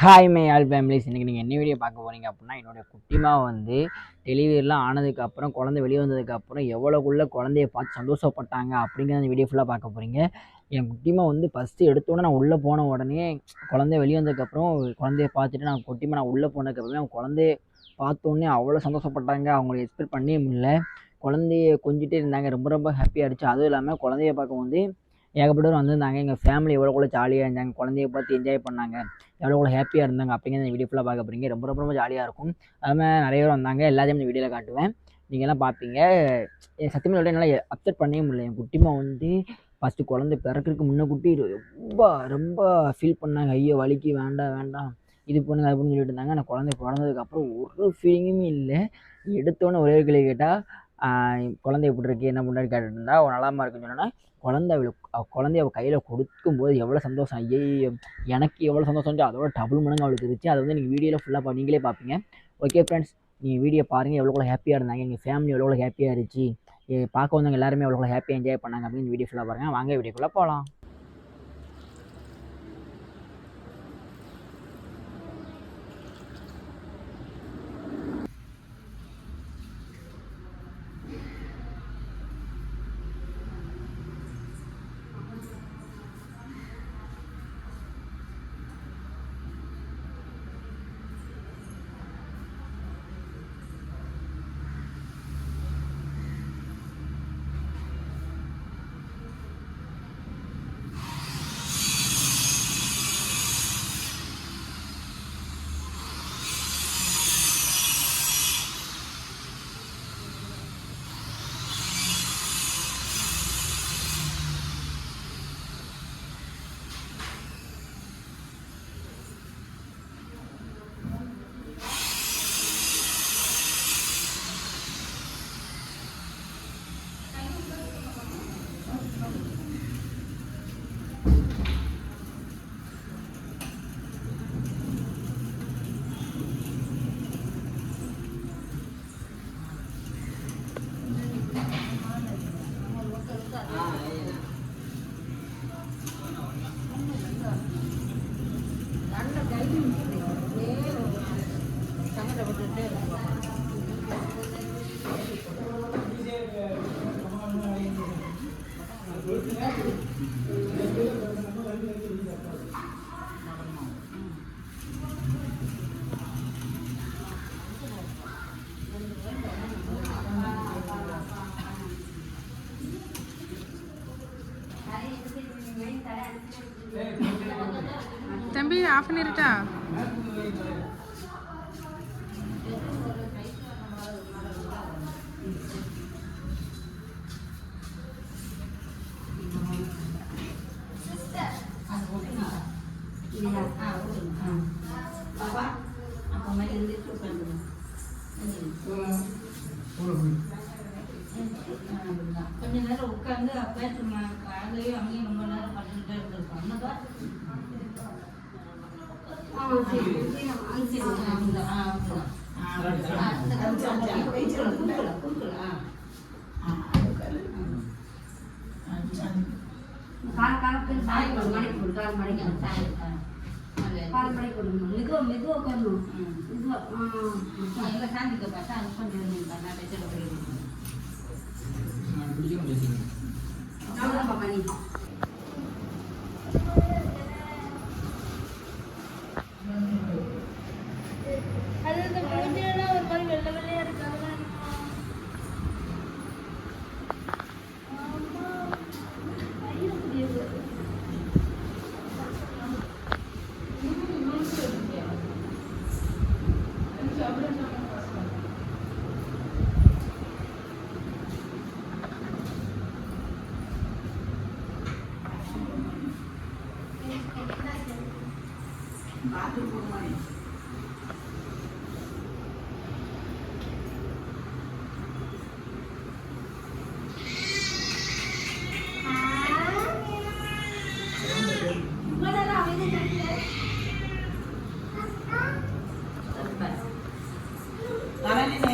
Hi my all families இன்றைக்கி நீங்கள் என்ன வீடியோ பார்க்க போகிறீங்க அப்படின்னா என்னோடய குட்டிமா வந்து டெலிவரிலாம் ஆனதுக்கப்புறம் குழந்தை வெளியே வந்ததுக்கப்புறம் எவ்வளோக்குள்ளே குழந்தைய பார்த்து சந்தோஷப்பட்டாங்க அப்படிங்கிற அந்த வீடியோ ஃபுல்லாக பார்க்க போகிறீங்க என் குட்டிமா வந்து ஃபஸ்ட்டு எடுத்தோன்னே நான் உள்ளே போன உடனே குழந்தை வெளியே வந்ததுக்கப்புறம் குழந்தைய பார்த்துட்டு நான் குட்டிமா நான் உள்ளே போனதுக்கப்புறமே அவங்க குழந்தைய பார்த்தோன்னே அவ்வளோ சந்தோஷப்பட்டாங்க. அவங்கள எக்ஸ்பெக்ட் பண்ணவே முடியல. குழந்தைய கொஞ்சிட்டே இருந்தாங்க. ரொம்ப ரொம்ப ஹாப்பியாக இருந்துச்சு அதுவும் இல்லாமல் குழந்தைய பார்க்க வந்து ஏகப்பட்டவர் வந்திருந்தாங்க. எங்கள் ஃபேமிலி எவ்வளோ கூட ஜாலியாக இருந்தாங்க. குழந்தைய பார்த்து என்ஜாய் பண்ணாங்க. எவ்வளோ கூட ஹாப்பியாக இருந்தாங்க. அப்படிங்கிற இந்த வீடியோ ஃபுல்லாக பார்க்க போகிறீங்க ரொம்ப ரொம்ப ரொம்ப ஜாலியாக இருக்கும். அதுமாதிரி நிறைய பேர் வந்தாங்க. எல்லாத்தையும் இந்த வீடியோவில் காட்டுவேன். நீங்கள்லாம் பார்ப்பீங்க என் சத்தியமாக என்னால் அப்செட் பண்ணவே முடியல. என் குட்டிமா வந்து ஃபஸ்ட்டு குழந்தை பிறக்கிறதுக்கு முன்னே குட்டி ரொம்ப ரொம்ப ஃபீல் பண்ணாங்க. ஐயோ வலிக்கு வேண்டாம் வேண்டாம் இது பண்ணுங்க அது பண்ணு சொல்லிட்டு இருந்தாங்க. ஆனால் குழந்தை பிறந்ததுக்கப்புறம் ஒரு ஃபீலிங்குமே இல்லை. எடுத்தோன்னே ஒரே கேள்வி கேட்டால் குழந்தை எப்படி இருக்கு என்ன பண்ணுறது கேட்டுட்டு இருந்தா அவள் நலமா இருக்குன்னு சொன்னோன்னா குழந்தை அவளுக்கு குழந்தைய அவள் கையில் கொடுக்கும்போது எவ்வளோ சந்தோஷம். ஐயோ எனக்கு எவ்வளோ சந்தோஷம் அதோட டபுள் மடங்கு அவளுக்கு இருந்துச்சு. அதை வந்து நீங்கள் வீடியோவில் ஃபுல்லாக நீங்களே பார்ப்பீங்க. ஓகே ஃப்ரெண்ட்ஸ் நீங்கள் வீடியோ பாருங்கள் எவ்வளோ ஹாப்பியாக இருந்தாங்க. எங்கள் ஃபேமிலி எவ்வளோ ஹாப்பியாக இருந்துச்சு. பார்க்க வந்தவங்க எல்லாருமே எவ்வளோ ஹாப்பியாக என்ஜாய் பண்ணாங்க அப்படின்னு வீடியோ ஃபுல்லாக பாருங்கள் வாங்க வீடியோக்குள்ளே போகலாம் தம்பி ஆஃப் பண்ணிருட்டா கொஞ்ச நேரம் உட்காந்து அப்பவே சும்மா காலையும் அங்கேயும் கால் மணிக்கு கொடுக்கணும் மெதுவா மெதுவா உட்காரணும் ம். மெதுவா சாந்திக்க பார்த்தா அது கொஞ்சம் நான் பேசிட்டு போயிருக்கேன் அவ்வளோதான் மணி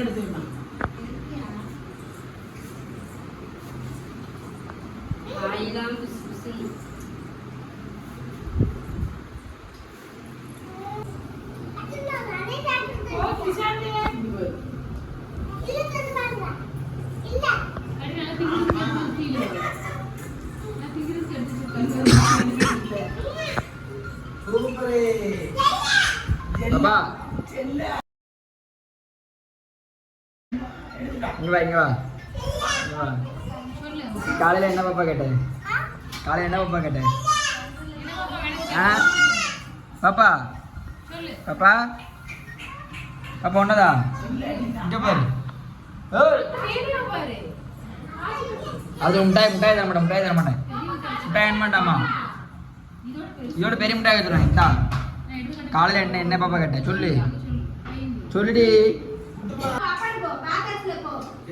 എടുത്ത് இங்க வா இங்க வா இங்க வா காலையில் என்ன பாப்பா கேட்டேன் காலையில் என்ன பாப்பா கேட்டேன் ஆ? பாப்பா? பாப்பா? பாப்பா ஒன்னதா? இங்க பாரு. அது முட்டாய் முட்டாய் தர மாட்டேன் முட்டாய் தர மாட்டேன். முட்டாய் என்ன மாட்டாமா இதோட பெரிய முட்டாய் வச்சுருவேன் இந்தா. காலையில் என்ன என்ன பாப்பா கேட்டேன் சொல்லு. சொல்லுடி.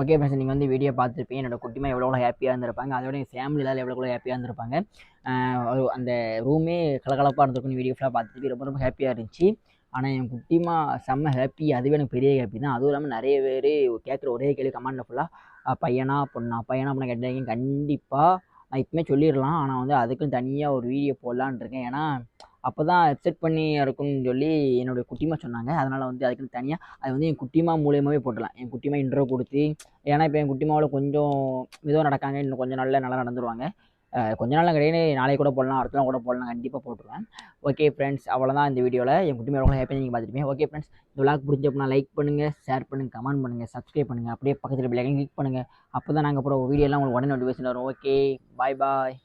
ஓகே ஃப்ரெண்ட்ஸ் நீங்கள் வந்து வீடியோ பார்த்துருப்பீங்க. என்னோட குட்டிமா எவ்வளோ ஹாப்பியாக இருந்திருப்பாங்க. அதோட என் ஃபேமிலியில் எவ்வளோ ஹாப்பியாக இருந்திருப்பாங்க. அந்த ரூமே கலகலப்பாக இருந்திருக்கும். வீடியோ ஃபுல்லாக பார்த்துட்டு ரொம்ப ரொம்ப ஹாப்பியாக இருந்துச்சு. ஆனால் என் குட்டிமா செம்ம ஹாப்பி அதுவே எனக்கு பெரிய ஹாப்பி தான். அதுவும் இல்லாமல் நிறைய பேர் கேட்குற ஒரே கேள்வி கமாண்டில் ஃபுல்லாக பையனா பொண்ணா? பையனா பொண்ணா? கேட்டீங்க கண்டிப்பாக நான் இப்போமே சொல்லிடலாம். ஆனால் வந்து அதுக்குன்னு தனியாக ஒரு வீடியோ போடலான் இருக்கேன். ஏன்னா அப்போ தான் செட் பண்ணி இருக்கும்னு சொல்லி என்னுடைய குட்டிமா சொன்னாங்க. அதனால் வந்து அதுக்குன்னு தனியாக அது வந்து என் குட்டிமா மூலியமாகவே போட்டுடலாம். என் குட்டிமா இன்ட்ரோ கொடுத்து ஏன்னா இப்போ என் குட்டிமாவில் கொஞ்சம் மெதுவாக நடக்காங்க. இன்னும் கொஞ்சம் நாளில் நல்லா நடந்துருவாங்க. கொஞ்ச நாள் கிடையாது நாளைக்கு கூட போடலாம் அடுத்த நாள் கூட போடலாம் கண்டிப்பாக போட்டுருவேன். ஓகே ஃப்ரெண்ட்ஸ் அவ்வளோதான் இந்த வீடியோவில் என் குட்டிமா எவ்வளோ ஹாப்பியாக நீங்கள் பார்த்துருப்பீங்க. ஓகே ஃப்ரெண்ட்ஸ் இந்த விளாக் பிடிச்சப்பனா லைக் பண்ணுங்கள் ஷேர் பண்ணுங்கள் கமெண்ட் பண்ணுங்கள் சப்ஸ்கிரைப் பண்ணுங்கள் அப்படியே பக்கத்தில் பிள்ளைங்க கிளிக் பண்ணுங்கள் அப்போ தான் நாங்கள் போகிற வீடியோலாம் உங்களுக்கு உடனே நோட்டிஃபிகேஷன் வரும். ஓகே பாய் பாய்